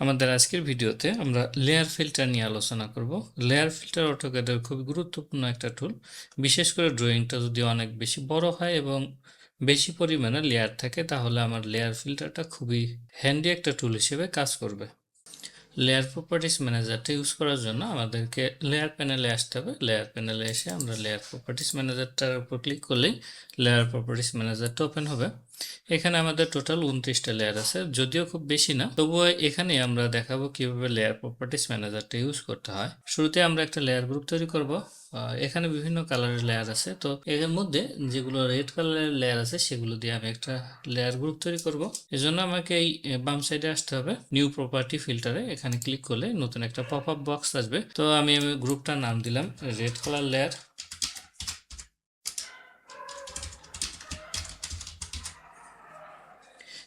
আমাদের আজকের ভিডিওতে আমরা লেয়ার ফিল্টার নিয়ে আলোচনা করব। লেয়ার ফিল্টার অটোক্যাডের খুব গুরুত্বপূর্ণ একটা টুল বিশেষ করে ড্রয়িংটা যদি অনেক বেশি বড় হয় এবং বেশি পরিমাণে লেয়ার থাকে, তাহলে আমার লেয়ার ফিল্টারটা খুবই হ্যান্ডি একটা টুল হিসেবে কাজ করবে। লেয়ার প্রপার্টিস ম্যানেজারটা ইউজ করার জন্য আমাদেরকে লেয়ার প্যানেলে আসতে হবে। লেয়ার প্যানেলে এসে আমরা লেয়ার প্রপার্টিস ম্যানেজারটার উপর ক্লিক করলেই লেয়ার প্রপার্টিস ম্যানেজারটা ওপেন হবে। এখানে আমাদের টোটাল উনত্রিশটা লেয়ার আছে, যদিও খুব বেশি না। তবুও এখানে আমরা দেখাবো কীভাবে লেয়ার প্রপার্টিস ম্যানেজারটা ইউজ করতে হয়। শুরুতে আমরা একটা লেয়ার গ্রুপ তৈরি করব। এখানে বিভিন্ন কালারের লেয়ার আছে। তো এর মধ্যে যেগুলো রেড কালারের লেয়ার আছে, সেগুলো দিয়ে আমি একটা লেয়ার গ্রুপ তৈরি করব। এজন্য আমাকে এই বাম সাইডে আসতে হবে। নিউ প্রপার্টি ফিল্টারে এখানে ক্লিক করলে নতুন একটা পপ আপ বক্স আসবে। তো আমি গ্রুপটার নাম দিলাম রেড কালার লেয়ার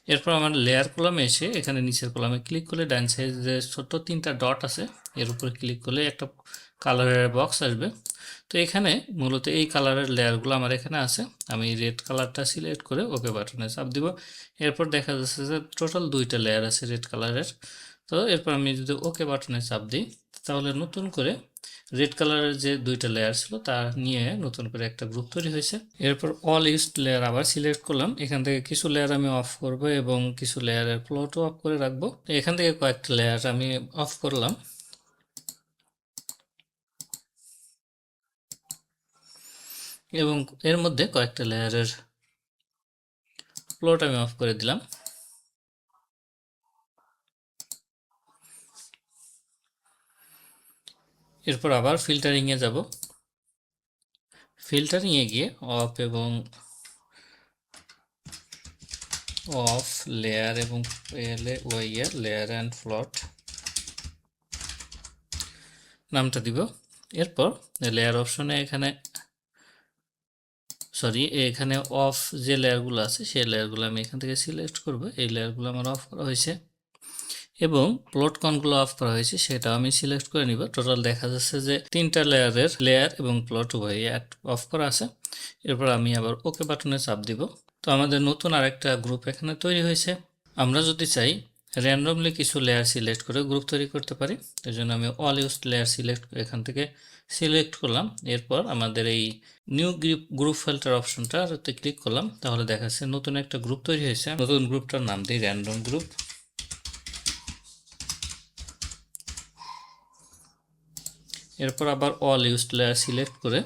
এরপর আমার লেয়ার কলামে এসে এখানে নিচের কলামে ক্লিক করলে ডান সাইডে ছোট্ট তিনটা ডট আছে। এর উপরে ক্লিক করলে একটা কালারের বক্স আসবে। তো এখানে মূলত এই কালারের লেয়ারগুলো আমার এখানে আছে। আমি রেড কালারটা সিলেক্ট করে ওকে বাটনে চাপ দিব। এরপর দেখা যাচ্ছে যে টোটাল দুইটা লেয়ার আছে রেড কালারের তো এরপর আমি যদি ওকে বাটনে চাপ দিই তাহলে নতুন করে রেড কালারের যে দুইটা লেয়ার ছিল, তা নিয়ে নতুন করে একটা গ্রুপ তৈরি হয়েছে। এরপর অল ইস্ট লেয়ার আবার সিলেক্ট করলাম। এখান থেকে কিছু লেয়ার আমি অফ করব এবং কিছু লেয়ারের প্লটও অফ করে রাখব। এখান থেকে কয়েকটা লেয়ার আমি অফ করলাম। এবং এর মধ্যে কয়েকটা লেয়ারের প্লট আমি অফ করে দিলাম। এরপর আবার ফিল্টারিংয়ে যাব। ফিল্টারিংয়ে গিয়ে অফ এবং অফ লেয়ার এবং এলে ওয়াইয়ার লেয়ার অ্যান্ড ফ্লট নামটা দিব। এরপর লেয়ার অপশনে এখানে সরি এখানে অফ যে লেয়ারগুলো আছে, সেই লেয়ারগুলো আমি এখান থেকে সিলেক্ট করব। এই লেয়ারগুলো আমার অফ করা হয়েছে। এবং প্লট কোনগুলো অফ করা হয়েছে, সেটা আমি সিলেক্ট করে নিব। টোটাল দেখা যাচ্ছে যে তিনটা লেয়ারের লেয়ার এবং প্লট উভয়ই অফ করা আছে। এরপর আমি আবার ওকে বাটনে চাপ দিব। তো আমাদের নতুন আরেকটা গ্রুপ এখানে তৈরি হয়েছে। আমরা যদি চাই র্যান্ডমলি কিছু লেয়ার সিলেক্ট করে গ্রুপ তৈরি করতে পারি এই জন্য আমি অল ইউজ লেয়ার সিলেক্ট এখান থেকে সিলেক্ট করলাম। এরপর আমাদের এই নিউ গ্রুপ গ্রুপ ফিল্টার অপশনটাতে ক্লিক করলাম। তাহলে দেখা যাচ্ছে নতুন একটা গ্রুপ তৈরি হয়েছে। নতুন গ্রুপটার নাম দিই র্যান্ডম গ্রুপ এরপর আবার অল ইউজড লেয়ার সিলেক্ট করে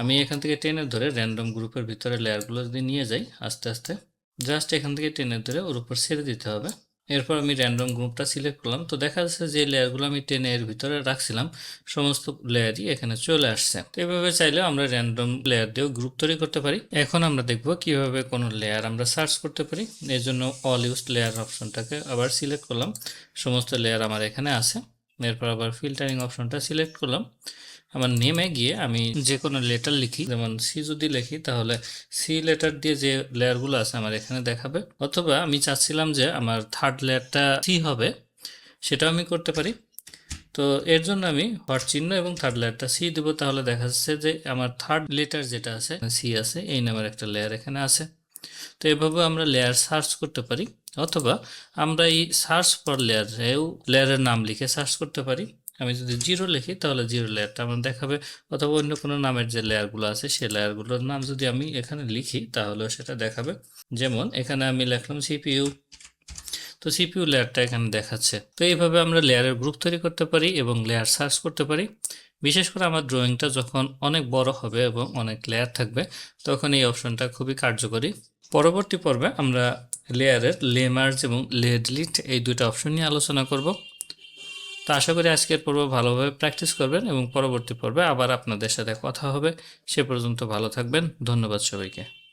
আমি এখান থেকে টেনে ধরে র্যান্ডম গ্রুপের ভিতরে লেয়ারগুলো যদি নিয়ে যাই আস্তে আস্তে জাস্ট এখান থেকে টেনে ধরে ওর উপর ছেড়ে দিতে হবে। এরপর আমি র্যান্ডম গ্রুপটা সিলেক্ট করলাম। তো দেখা যাচ্ছে যে লেয়ারগুলো আমি টেনে এর ভিতরে রাখছিলাম, সমস্ত লেয়ারই এখানে চলে আসছে। তো এভাবে চাইলেও আমরা র্যান্ডম লেয়ার দিয়েও গ্রুপ তৈরি করতে পারি। এখন আমরা দেখব কীভাবে কোনো লেয়ার আমরা সার্চ করতে পারি। এর জন্য অল ইউজড লেয়ার অপশনটাকে আবার সিলেক্ট করলাম। সমস্ত লেয়ার আমার এখানে আছে। এরপর আবার ফিল্টারিং অপশনটা সিলেক্ট করলাম। আমার নেমে গিয়ে আমি যে কোনো লেটার লিখি, যেমন সি যদি লিখি, তাহলে সি লেটার দিয়ে যে লেয়ারগুলো আছে আমার এখানে দেখাবে। অথবা আমি চাচ্ছিলাম যে আমার থার্ড লেয়ারটা সি হবে, সেটাও আমি করতে পারি। তো এর জন্য আমি হট চিহ্ন এবং থার্ড লেয়ারটা সি দেবো। তাহলে দেখা যাচ্ছে যে আমার থার্ড লেটার যেটা আছে সি আছে, এই নামের একটা লেয়ার এখানে আছে। তো এভাবে আমরা লেয়ার সার্চ করতে পারি, অথবা আমরা এই সার্চ ফর লেয়ারেও লেয়ারের নাম লিখে সার্চ করতে পারি। আমি যদি জিরো লিখি, তাহলে জিরো লেয়ারটা আমার দেখাবে, অথবা অন্য কোনো নামের যে লেয়ারগুলো আছে, সেই লেয়ারগুলোর নাম যদি আমি এখানে লিখি, তাহলেও সেটা দেখাবে। যেমন এখানে আমি লিখলাম সিপিইউ তো সিপিইউ লেয়ারটা এখানে দেখাচ্ছে। তো এইভাবে আমরা লেয়ারের গ্রুপ তৈরি করতে পারি এবং লেয়ার সার্চ করতে পারি। বিশেষ করে আমার ড্রয়িংটা যখন অনেক বড় হবে এবং অনেক লেয়ার থাকবে, তখন এই অপশনটা খুবই কার্যকরী। পরবর্তী পর্বে আমরা লেয়ারের লেমার্জ এবং লে ডিলিট এই দুটো অপশন নিয়ে আলোচনা করব। তো আশা করি আজকের পর্ব ভালোভাবে প্র্যাকটিস করবেন এবং পরবর্তী পর্বে আবার আপনাদের সাথে কথা হবে। সে পর্যন্ত ভালো থাকবেন। ধন্যবাদ সবাইকে।